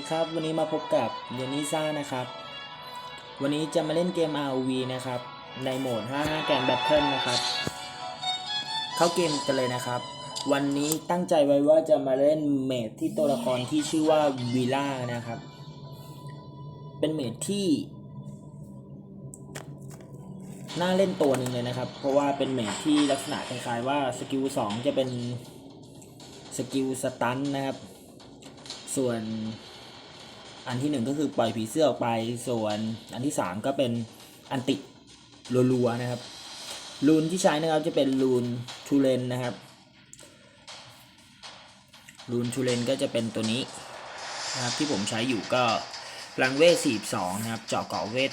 ดีครับ วันนี้มาพบกับเยนิซ่านะครับ วันนี้จะมาเล่นเกม ROV นะครับ ในโหมด 55 แกนแบทเทิลนะครับ เข้าเกมกันเลยนะครับ วันนี้ตั้งใจไว้ว่าจะมาเล่นเมดที่ตัวละครที่ชื่อว่าวิล่านะครับ เป็นเมดที่ น่าเล่นตัวหนึ่งเลยนะครับ เพราะว่าเป็นเมดที่ลักษณะคล้ายๆว่าสกิล 2 จะเป็นสกิลสตันนะครับส่วน อันที่หนึ่งก็คือปล่อยผีเสื้อออกไปส่วนอันที่สามก็เป็นอันติรัวๆนะครับรูนที่ใช้นะครับจะเป็นรูนทูเลนนะครับรูนทูเลนก็จะเป็นตัวนี้นะครับที่ผมใช้อยู่ก็พลังเวท42นะครับเจาะเกาะเวท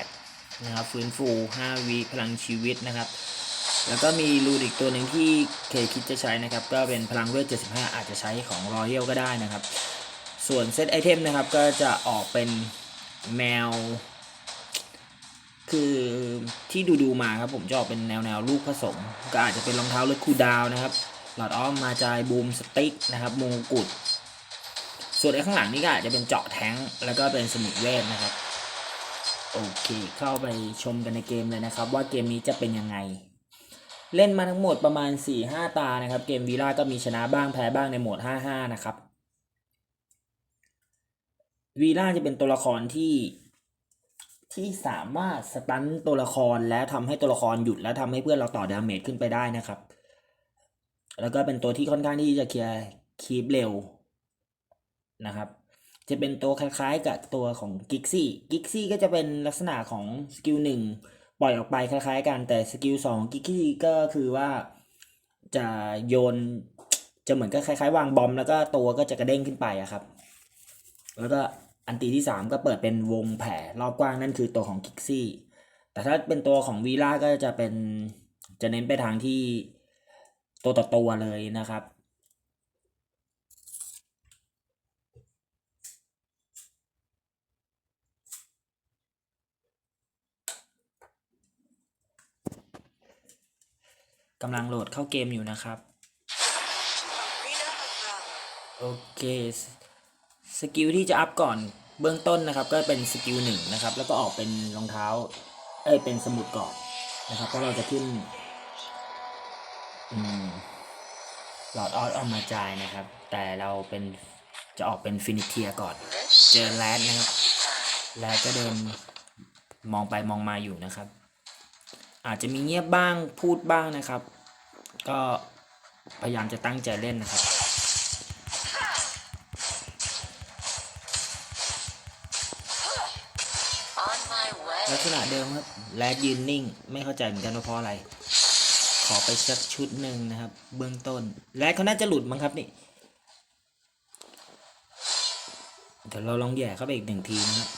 88 นะครับ ฟื้นฟู 5วิพลังชีวิตนะครับ แล้วก็มีรูนอีกตัวหนึ่งที่เคยคิดจะใช้นะครับ ก็เป็นพลังเวท 75 อาจจะใช้ของรอยัลก็ได้นะครับ ส่วนเซตไอเทมนะครับก็จะออกเป็นแมวคือที่ดูดูๆมาครับผมจะออกเป็นแนวแนวลูกผสม ก็อาจจะเป็นรองเท้าเลือดคูดาวน์นะครับ หลอดอ้อมมาจายบูมสติ๊กนะครับมงกุฎส่วนไอ้ข้างหลังนี่ก็อาจจะเป็นเจาะแท้งแล้วก็เป็นสมุดเวทนะครับ โอเค เข้าไปชมกันในเกมเลยนะครับ ว่าเกมนี้จะเป็นยังไง เล่นมาทั้งหมดประมาณ 4-5 ตานะครับ เกมวีล่าก็มีชนะบ้างแพ้บ้างในโหมด 5-5 นะครับ วีล่าจะเป็นตัวละครที่ที่สามารถสตันตัวละครแล้วทำให้ตัวละครหยุดแล้วทำให้เพื่อนเราต่อดาเมจขึ้นไปได้นะครับ แล้วก็เป็นตัวที่ค่อนข้างที่จะเคลียร์คีปเร็วนะครับ จะเป็นตัวคล้ายๆ กับตัวของกิกซี่กิกซี่ก็จะเป็นลักษณะของสกิลหนึ่งปล่อยออกไปคล้ายๆกันแต่สกิลสองกิกซี่ก็คือว่าจะโยนจะเหมือนก็คล้ายๆ วางบอมแล้วก็ตัวก็จะกระเด้งขึ้นไปอะครับ แล้วก็อันตีที่ 3 ก็เปิดเป็นวงแผ่รอบกว้างนั่นคือตัวของกิกซี่แต่ถ้าเป็นตัวของวีล่าก็จะเป็นจะเน้นไปทางที่ตัวต่อตัวเลยนะครับ กำลังโหลดเข้าเกมอยู่นะครับ โอเค สกิลที่จะอัพก่อนเบื้องต้นนะครับ ก็เป็นสกิลหนึ่งนะครับ แล้วก็ออกเป็นรองเท้า เอ้ยเป็นสมุดก่อนนะครับ เพราะเราจะขึ้นหลอดออสออกมาจายนะครับ แต่เราเป็นจะออกเป็นฟินิเทียก่อน เจอแรดนะครับแรดก็เดินมองไปมองมาอยู่นะครับ อาจจะมีเงียบบ้างพูดบ้างนะครับ ก็พยายามจะตั้งใจเล่นนะครับ ลักษณะเดิมครับแรดยืนนิ่ง ไม่เข้าใจเหมือนกันว่าเพราะอะไร ขอไปสักชุดหนึ่งนะครับ เบื้องต้นแรดเขาน่าจะหลุดมั้งครับนี่ เดี๋ยวเราลองแย่เข้าไปอีกหนึ่งทีนะครับ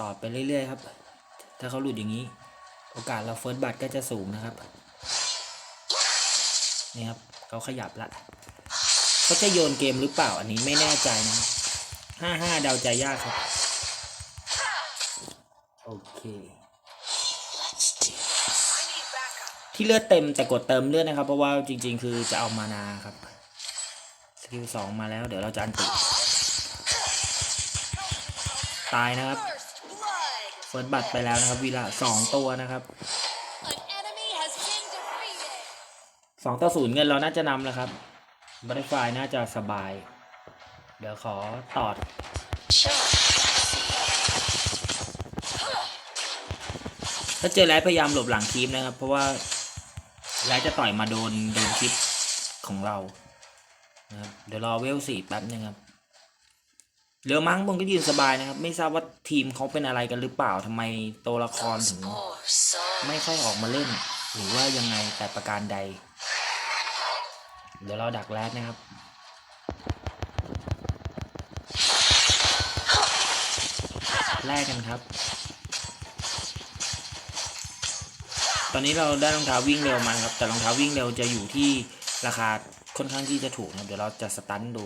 ต่อไปเรื่อยๆครับ ถ้าเขาหลุดอย่างนี้ โอกาสเราเฟิร์สบัตก็จะสูงนะครับ นี่ครับเขาขยับละเขาจะโยนเกมหรือเปล่าอันนี้ไม่แน่ใจนะห้าห้าเดาใจยากครับ โอเค Let's do this. I need backup. ที่เลือดเต็มแต่กดเติมเลือดนะครับ เพราะว่าจริง ๆ คือจะเอามานาครับสกิลสองมาแล้ว เดี๋ยวเราจะอันติตายนะครับ First blood. เฟิร์สบัตรไปแล้วนะครับวีละสองตัวนะครับ An enemy has been defeated. สองต่อศูนย์เงินเราน่าจะนำแล้วครับบัตเตอร์ไฟน่าจะสบาย เดี๋ยวขอตอด ถ้าเจอแรดพยายามหลบหลังคลิปนะครับ เพราะว่าแรดจะต่อยมาโดนโดนคลิปของเรานะครับเดี๋ยวรอเวลสี่แป๊บนึงครับเรือมั้งผมก็ยืนสบายนะครับ ไม่ทราบว่าทีมเขาเป็นอะไรกันหรือเปล่าทำไมตัวละครถึงไม่ค่อยออกมาเล่น หรือว่ายังไงแต่ประการใด เดี๋ยวเราดักแรดนะครับแลกกันครับ ตอนนี้เราได้รองเท้าวิ่งเร็วมาครับ แต่รองเท้าวิ่งเร็วจะอยู่ที่ราคาค่อนข้างที่จะถูกนะเดี๋ยวเราจะสตันดู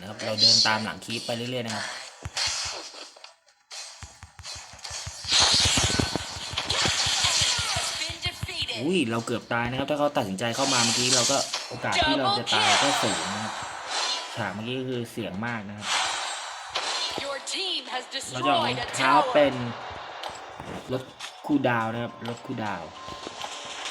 นะครับ เราเดินตามหลังคีปไปเรื่อยๆนะครับอุ้ยเราเกือบตายนะครับ ถ้าเขาตัดสินใจเข้ามาเมื่อกี้เราก็โอกาสที่เราจะตายก็สูงนะครับฉากเมื่อกี้ก็คือเสียงมากนะครับ เราจะออกเท้าเป็นรถคูลดาวนะครับรถคูลดาว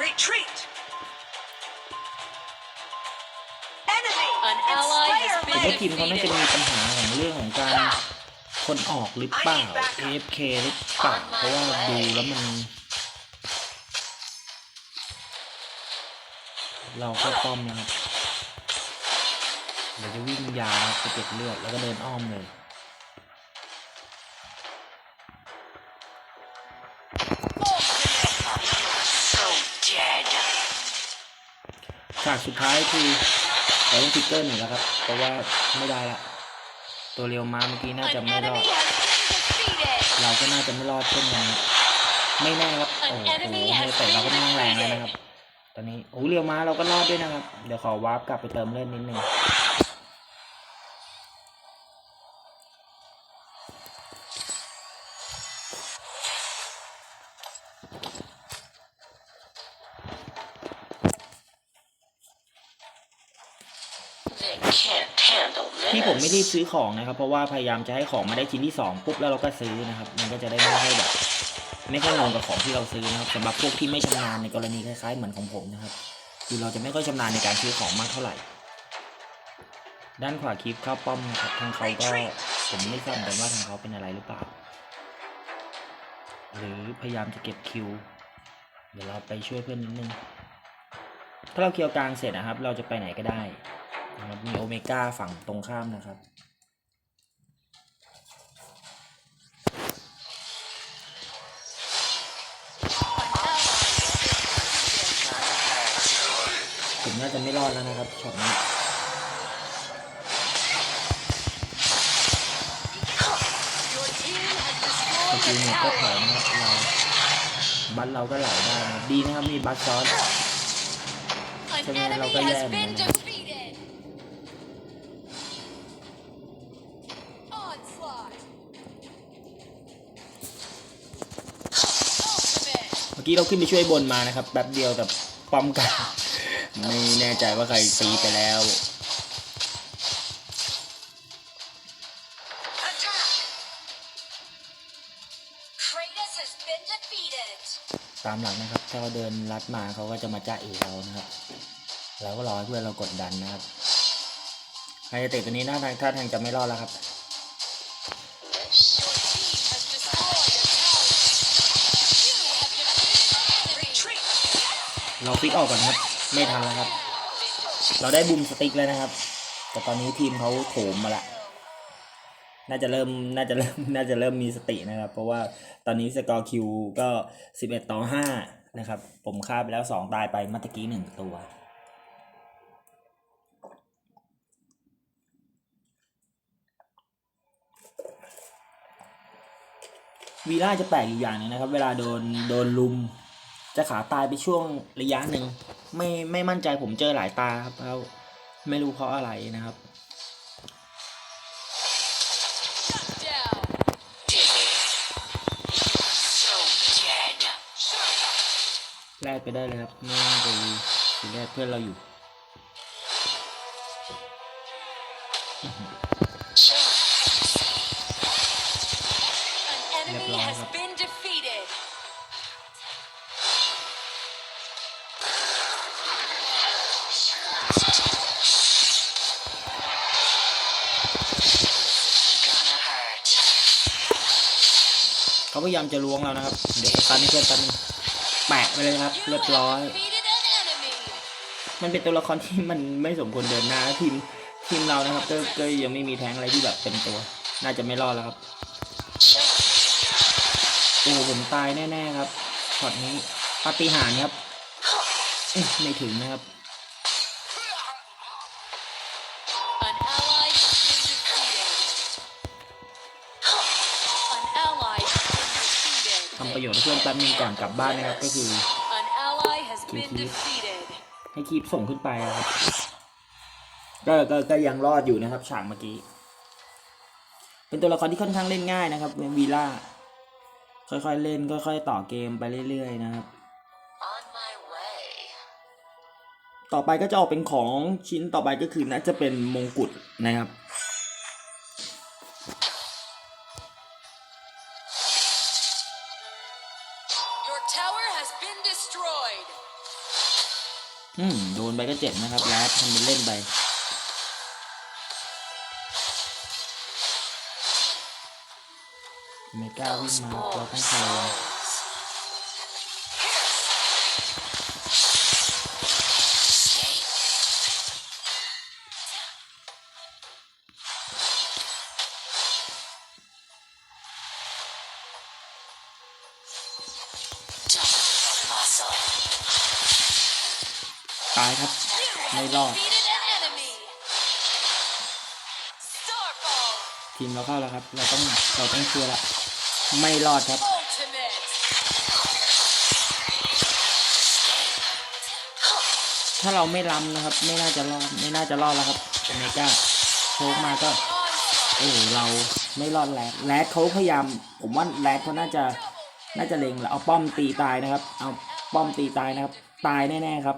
Retreat. Enemy. An ally has ผม been ว่าทีมเขาน่าจะมี defeated. ปัญหาของเรื่องของการคนออกหรือเปล่า AFK หรือเปล่าเพราะว่าดูแล้วมัน เราเข้าป้อมนะครับเดี๋ยวจะวิ่งยาวนะครับไปเก็บเลือดแล้วก็เดินอ้อมเลย ฉากสุดท้ายคือเราต้องฟิกเกอร์หนึ่งแล้วครับ เพราะว่าไม่ได้ละตัวเรียวม้าเมื่อกี้น่าจะ An ไม่รอ enemy ด has been defeated. เราก็น่าจะไม่รอดเช่นกันครับไม่แน่ครับโอ้โหเฮเตะเราก็นั่งแรงเลยนะครับ ตอนนี้โอ้เรียวม้าเราก็รอดด้วยนะครับ เดี๋ยวขอวาร์ปกลับไปเติมเลือดนิดนึง ที่ผมไม่ได้ซื้อของนะครับ เพราะว่าพยายามจะให้ของมาได้ชิ้นที่สองปุ๊บแล้วเราก็ซื้อนะครับ มันก็จะได้ไม่ให้แบบ ไม่ค่อยงงกับของที่เราซื้อนะครับสำหรับพวกที่ไม่ชำนาญในกรณีคล้ายๆเหมือนของผมนะครับ คือเราจะไม่ค่อยชำนาญในการซื้อของมากเท่าไหร่ ด้านขวาคลิปเข้าป้อมนะครับทางเขาก็ผมไม่ทราบเหมือนกันว่าทางเขาเป็นอะไรหรือเปล่า หรือพยายามจะเก็บคิว เดี๋ยวเราไปช่วยเพื่อนนิดนึงถ้าเราเคียวกลางเสร็จนะครับ เราจะไปไหนก็ได้ นะครับมีโอเมก้าฝั่งตรงข้ามนะครับ ผมน่าจะไม่รอดแล้วนะครับช็อตนี้ Your team has สกิล destroyed เนี่ย a ก็ถอย tower. นะครับเราบัตรเราก็ไหลได้นะครับดีนะครับมีบัตรซ้อน An Cho nên là enemy cái has game been này. defeated. อกี้เราขึ้นไปช่วยบนมานะครับแป๊บเดียวแต่ป้อมกันไม่แน่ใจว่าใครตีไปแล้ว Attack. Kratos has been defeated. ตามหลังนะครับ ถ้าเขาเดินลัดมาเขาก็จะมาจ้าเอเรานะครับ เราก็รอให้เพื่อนเรากดดันนะครับ ใครจะเตะตัวนี้หน้าทางท่าทางจะไม่รอดแล้วครับ เราฟิกออกก่อนครับ ไม่ทันแล้วครับ เราได้บูมสติ๊กแล้วนะครับ แต่ตอนนี้ทีมเขาโถมมาละ น่าจะเริ่ม น่าจะเริ่ม น่าจะเริ่มมีสตินะครับ เพราะว่าตอนนี้สกอร์คิวก็สิบเอ็ดต่อห้านะครับ ผมฆ่าไปแล้วสองตายไปเมื่อกี้หนึ่งตัววีล่าจะแปลกอยู่อย่างนึงนะครับ เวลาโดนโดนลุม จะขาตายไปช่วงระยะหนึ่งไม่ไม่มั่นใจผมเจอหลายตาครับแล้วไม่รู้เพราะอะไรนะครับแลกไปได้เลยครับไม่ต้องไปซีเรียสเพื่อนเราอยู่ พยายามจะล้วงเรานะครับ เดี๋ยวตันให้เพื่อนตันแปะไปเลยครับ เรียบร้อย มันเป็นตัวละครที่มันไม่สมควรเดินหน้าทีมทีมเรานะครับก็ก็ยังไม่มีแทงอะไรที่แบบเป็นตัว น่าจะไม่รอดแล้วครับโอ้ผมตายแน่ ๆ ครับช็อตนี้ปาฏิหาริย์ครับไม่ถึงนะครับำประโยชน์ให้เพื่อนแป๊บนึงก่อนกลับบ้านนะครับก็คือ An ally has been Keep it. defeated. ให้คีบส่งขึ้นไปนะครับก็ก็ก็ยังรอดอยู่นะครับฉากเมื่อกี้ เป็นตัวละครที่ค่อนข้างเล่นง่ายนะครับวีล่าค่อยๆเล่นค่อยๆต่อเกมไปเรื่อยๆนะครับ On my way. ต่อไปก็จะออกเป็นของชิ้นต่อไปก็คือน่าจะเป็นมงกุฎนะครับ อืมโดนไปก็เจ็บนะครับแล้วทำเป็นเล่นไปไม่กล้าวิ่งมาเราต้องใช้ ตายครับ ไม่รอด ทีมเราเข้าแล้วครับ เราต้องเราต้องเชื่อละ ไม่รอดครับ ถ้าเราไม่ล้ำนะครับ ไม่น่าจะรอด ไม่น่าจะรอดแล้วครับโอเมก้าโชกมาก็โอ้เราไม่รอดแรดแรดเขาพยายาม ผมว่าแรดเขาน่าจะ น่าจะเล็งแล้วเอาป้อมตีตายนะครับ เอาป้อมตีตายนะครับ ตายแน่ๆครับ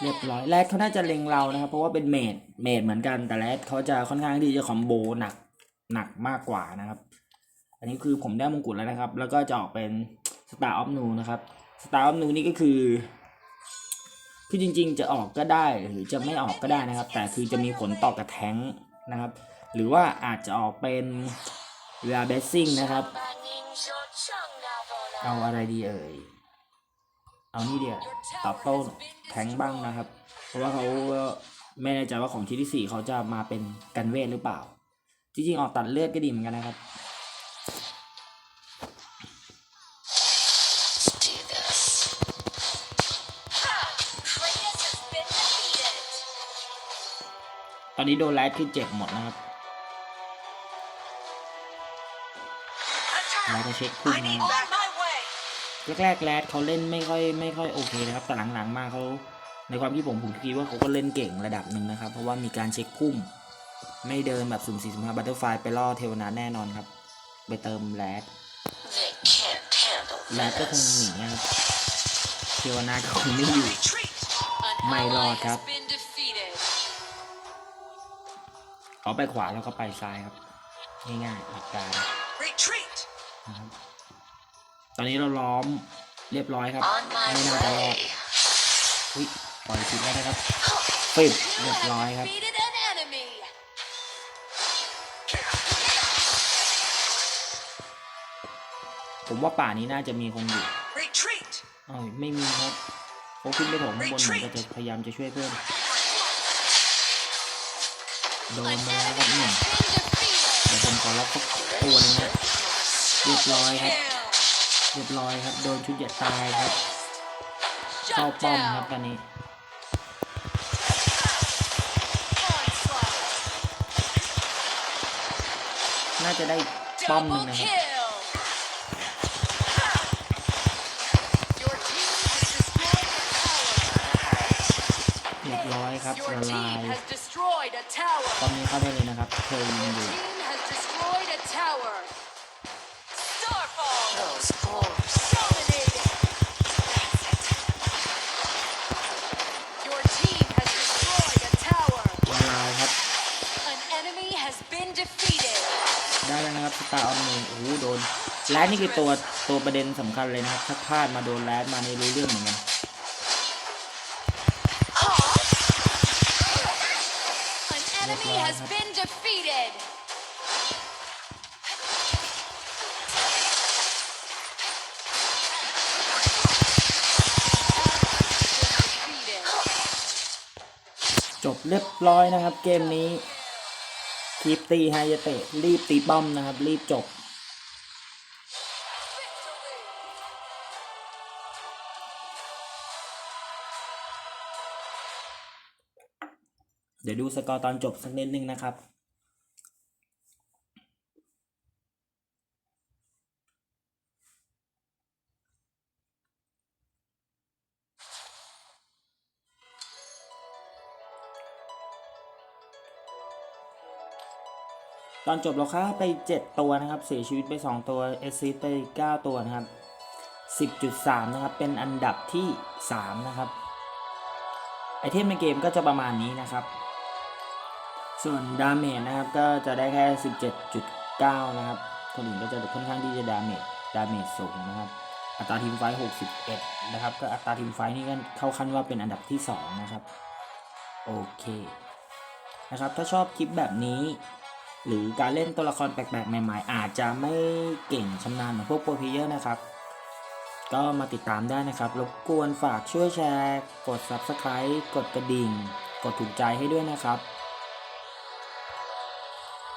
เรียบร้อยแรดเขาน่าจะเล็งเรานะครับ เพราะว่าเป็นเมดเมดเหมือนกันแต่แรดเขาจะค่อนข้างที่จะคอมโบหนักหนักมากกว่านะครับ อันนี้คือผมได้มงกุฎแล้วนะครับ แล้วก็จะออกเป็น Star of Nu นะครับ Star of Nu นี่ก็คือคือจริง ๆ จะออกก็ได้หรือจะไม่ออกก็ได้นะครับ แต่คือจะมีผลต่อกับแทงนะครับ หรือว่าอาจจะออกเป็นเรือเบสซิ่งนะครับ เอาอะไรดีเอ่ย เอานี่เดียวตอบโต้แทงบ้างนะครับ เพราะว่าเขาไม่แน่ใจว่าของชิ้นที่สี่เขาจะมาเป็นกันเวทหรือเปล่า จริงๆออกตัดเลือดก็ดีเหมือนกันนะครับตอนนี้โดนแรดคือเจ็บหมดนะครับแรดจะเช็คพุ่งนะ On my way. แรกๆแรดเขาเล่นไม่ค่อยไม่ค่อยโอเคนะครับแต่หลังๆมาเขาในความที่ผมผมคิดว่าเขาก็เล่นเก่งระดับหนึ่งนะครับ เพราะว่ามีการเช็คพุ่ม ไม่เดินแบบสุ่มสี่สุ่มห้าบัตเตอร์ไฟไปล่อเทวนาแน่นอนครับ ไปเติมแรดแรดก็คงหนีนะครับเทวนาก็คงไม่อยู่ Retreat. An My ally lord, has ครับเขาไปขวาแล้วก็ไปซ้ายครับ ง่ายๆหลักการนะครับ ตอนนี้เราล้อมเรียบร้อยครับ On my ไม่น่าจะรอด way. อุ้ยปล่อยชิดแล้วนะครับปิดเรียบร้อยครับ Defeated an enemy. ผมว่าป่านี้น่าจะมีคนอยู่ Retreat. อ้าวไม่มีครับเขาขึ้นไปโถงข้างบนเหมือนก็จะพยายามจะช่วยเพื่อนโดน An มาแล้วครับ enemy หนึ่ง has been defeated. เดี๋ยวผมขอล็อกสักตัวหนึงนะเรียบร้อยครับ Kill. เรียบร้อยครับ โดนชุดเหยียดตายครับ เข้าป้อมครับตอนนี้ น่าจะได้ป้อมหนึ่งนะครับเรียบร้อยครับละลายตอนนี้เข้าได้เลยนะครับเธอยิงอยู่ ตาร์ออฟมูนโอ้โหโดนแรดนี่คือตัวตัวประเด็นสำคัญเลยนะครับถ้าพลาดมาโดนแรดมาในรู้เรื่องเหมือนกัน An enemy has been defeated. Defeated. จบเรียบร้อยนะครับเกมนี้ คีปตีไฮยาเตะรีบตีป้อมนะครับ รีบจบ เดี๋ยวดูสกอร์ตอนจบสักนิดนึงนะครับ ตอนจบเราฆ่าไป 7 ตัวนะครับ เสียชีวิตไป 2 ตัวเอซิไป 9 ตัวนะครับ 10.3 นะครับ เป็นอันดับที่ 3 นะครับ ไอเทมในเกมก็จะประมาณนี้นะครับ ส่วนดาเมจนะครับก็จะได้แค่ 17.9 นะครับ คนอื่นก็จะค่อนข้างที่จะดาเมจดาเมจสูงนะครับ อัตราทีมไฟ 61 นะครับ ก็อัตราทีมไฟนี่ก็เข้าขั้นว่าเป็นอันดับที่ 2 นะครับ โอเค นะครับ ถ้าชอบคลิปแบบนี้ หรือการเล่นตัวละครแปลกๆใหม่ ๆ อาจจะไม่เก่งชำนาญเหมือนพวกโปรเพเยอร์นะครับ ก็มาติดตามได้นะครับ รบกวนฝากช่วยแชร์ กด Subscribe กดกระดิ่ง กดถูกใจให้ด้วยนะครับ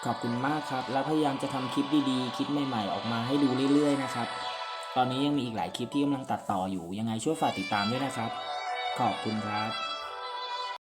ขอบคุณมากครับ แล้วพยายามจะทำคลิปดีๆ คลิปใหม่ๆ ออกมาให้ดูเรื่อยๆ นะครับ ตอนนี้ยังมีอีกหลายคลิปที่กำลังตัดต่ออยู่ ยังไงช่วยฝากติดตามด้วยนะครับ ขอบคุณครับ